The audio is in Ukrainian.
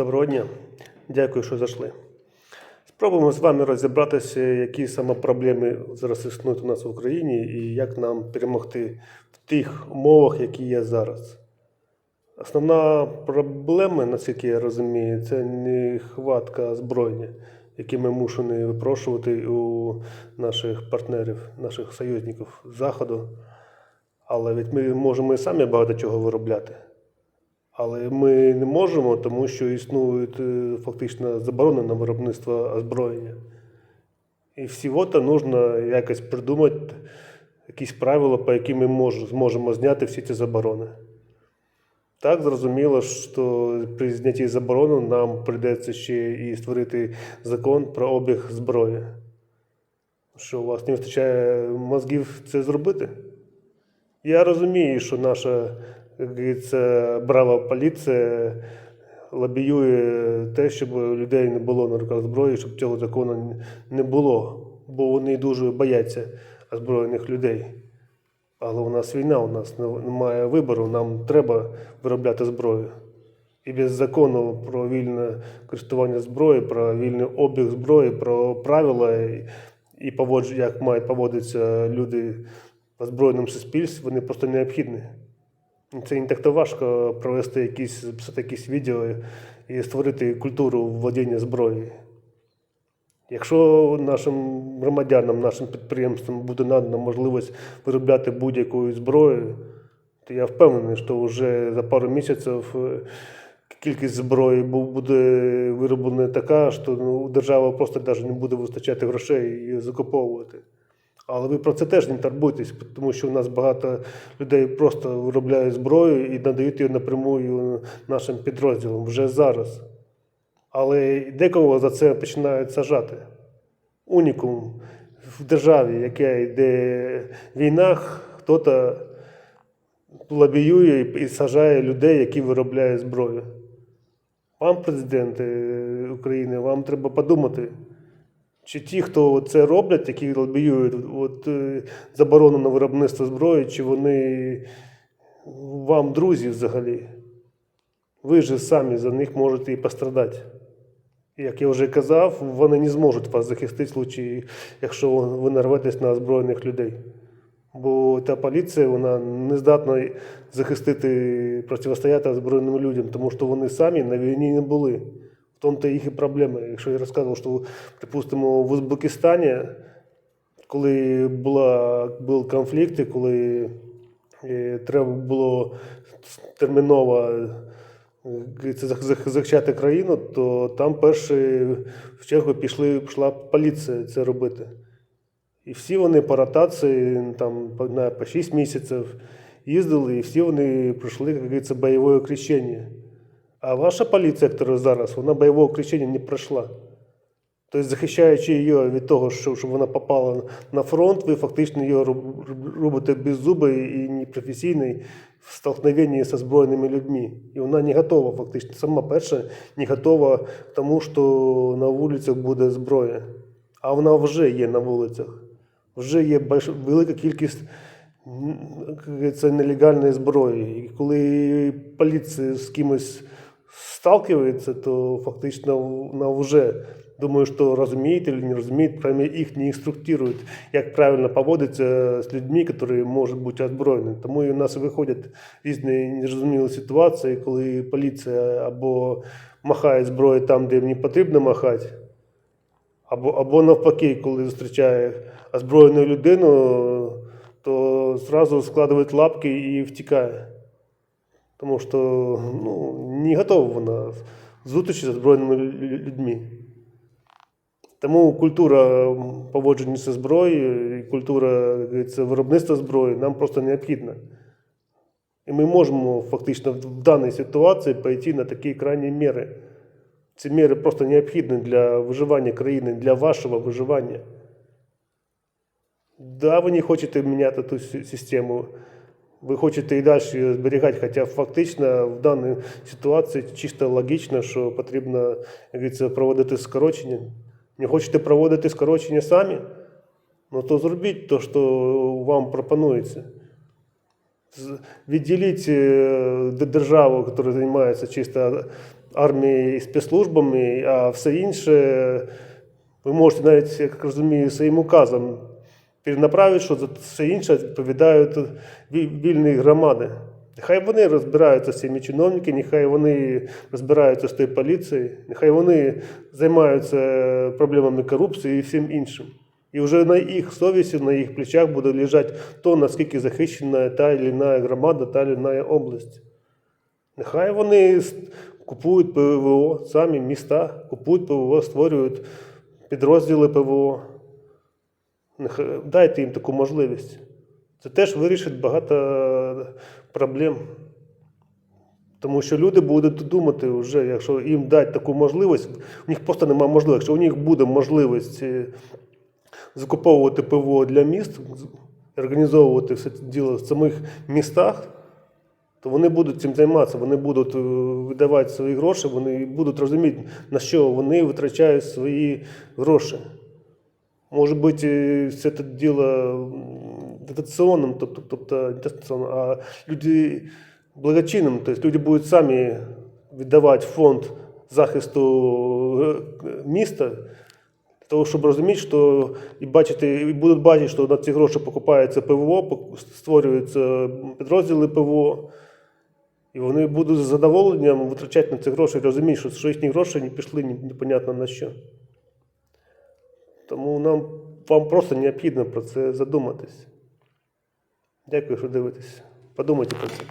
Доброго дня. Дякую, що зайшли. Спробуємо з вами розібратися, які саме проблеми зараз існують у нас в Україні і як нам перемогти в тих умовах, які є зараз. Основна проблема, наскільки я розумію, це нехватка озброєння, яке ми мушені випрошувати у наших партнерів, наших союзників Заходу. Але від ми можемо і самі багато чого виробляти. Але ми не можемо, тому що існує е, фактично заборона на виробництво озброєння. І всього-то потрібно якось придумати якісь правила, по яким ми зможемо зняти всі ці заборони. Так, зрозуміло, що при знятті заборони нам прийдеться ще і створити закон про обіг зброї. Що у вас не вистачає мозгів це зробити? Я розумію, що наша як говориться, брава поліція лобіює те, щоб у людей не було на руках зброї, щоб цього закону не було, бо вони дуже бояться озброєних людей. Але у нас війна, у нас немає вибору, нам треба виробляти зброю. І без закону про вільне користування зброєю, про вільний обіг зброї, про правила і, і поводж- як мають поводитися люди в озброєному суспільстві, вони просто необхідні. Це не так то важко провести якісь, якісь відео і створити культуру владіння зброєю. Якщо нашим громадянам, нашим підприємствам буде надана можливість виробляти будь-яку зброю, то я впевнений, що вже за пару місяців кількість зброї буде вироблена така, що ну, держава просто навіть не буде вистачати грошей її закуповувати. Але ви про це теж не турбуйтесь, тому що у нас багато людей просто виробляють зброю і надають її напряму нашим підрозділам вже зараз. Але декого за це починають сажати. Унікум в державі, яка йде війна, хто-то лобіює і сажає людей, які виробляють зброю. Вам, президент е, України, вам треба подумати, чи ті, хто це роблять, які лобіюють от, е, заборону на виробництво зброї, чи вони вам друзі взагалі? Ви ж самі за них можете і пострадати. Як я вже казав, вони не зможуть вас захистити в случаї, якщо ви нарветесь на озброєних людей. Бо та поліція вона не здатна захистити, протистояти озброєним людям, тому що вони самі на війні не були. В тому то їх і проблема. Якщо я розказував, що, припустимо, в Узбекистані, коли була, конфлікт, і коли е, треба було терміново зах- захищати країну, то там перші в чергу пішли, пішла поліція це робити. І всі вони по ротації, там на, по 6 місяців їздили, і всі вони пройшли, як говориться, бойове крещення. А ваша поліція, яка зараз, вона бойового крещення не пройшла. Тобто, захищаючи її від того, щоб вона попала на фронт, ви фактично її роб- роб- робите беззубою і непрофесійною в столкновенні з озброєними людьми. І вона не готова, фактично, сама перша не готова к тому, що на вулицях буде зброя. А вона вже є на вулицях. Вже є велика кількість нелегальної зброї. І коли поліція з кимось сталкивається, то фактично вона вже думаю, що розуміють чи не розуміють, принаймні їх не інструктують, як правильно поводитися з людьми, які можуть бути озброєні. Тому і у нас виходять різні незрозумілі ситуації, коли поліція або махає зброєю там, де їм не потрібно махати, або, або навпаки, коли зустрічає озброєну людину, то зразу складують лапки і втікає. Тому що ну, не готова вона зустрічі з озброєними людьми. Тому культура поводження зі зброєю і культура виробництва зброї нам просто необхідна. І ми можемо фактично в даній ситуації пойти на такі крайні міри. Ці міри просто необхідні для виживання країни, для вашого виживання. Да, ви не хочете міняти ту систему, ви хочете і далі її зберігати, хоча фактично в даній ситуації чисто логічно, що потрібно як говориться, проводити скорочення. Не хочете проводити скорочення самі? Ну то зробіть те, що вам пропонується. З- Відділіть е, д- державу, яка займається чисто армією і спецслужбами, а все інше ви можете навіть, як розумію, своїм указом Перенаправити, що за все інше відповідають вільні громади. Нехай вони розбираються з цими чиновниками, нехай вони розбираються з тією поліцією, нехай вони займаються проблемами корупції і всім іншим. І вже на їх совісті, на їх плечах буде лежати то, наскільки захищена та чи іна громада, та чи іна область. Нехай вони купують ПВО, самі міста купують ПВО, створюють підрозділи ПВО. Дайте їм таку можливість. Це теж вирішить багато проблем. Тому що люди будуть думати вже, якщо їм дати таку можливість, у них просто немає можливості. Якщо у них буде можливість е, закуповувати ПВО для міст, організовувати все це діло в самих містах, то вони будуть цим займатися, вони будуть е, видавати свої гроші, вони будуть розуміти, на що вони витрачають свої гроші. Може бути, е, все це діло м, тобто, тобто не дотаційним, а люди благочинним, тобто люди будуть самі віддавати фонд захисту е, міста, для того, щоб розуміти, що і бачити, і будуть бачити, що на ці гроші покупається ПВО, створюються підрозділи ПВО. І вони будуть з задоволенням витрачати на ці гроші, розуміють, що, їхні гроші не пішли непонятно на що. Тому нам вам просто необхідно про це задуматись. Дякую, що дивитесь. Подумайте про це.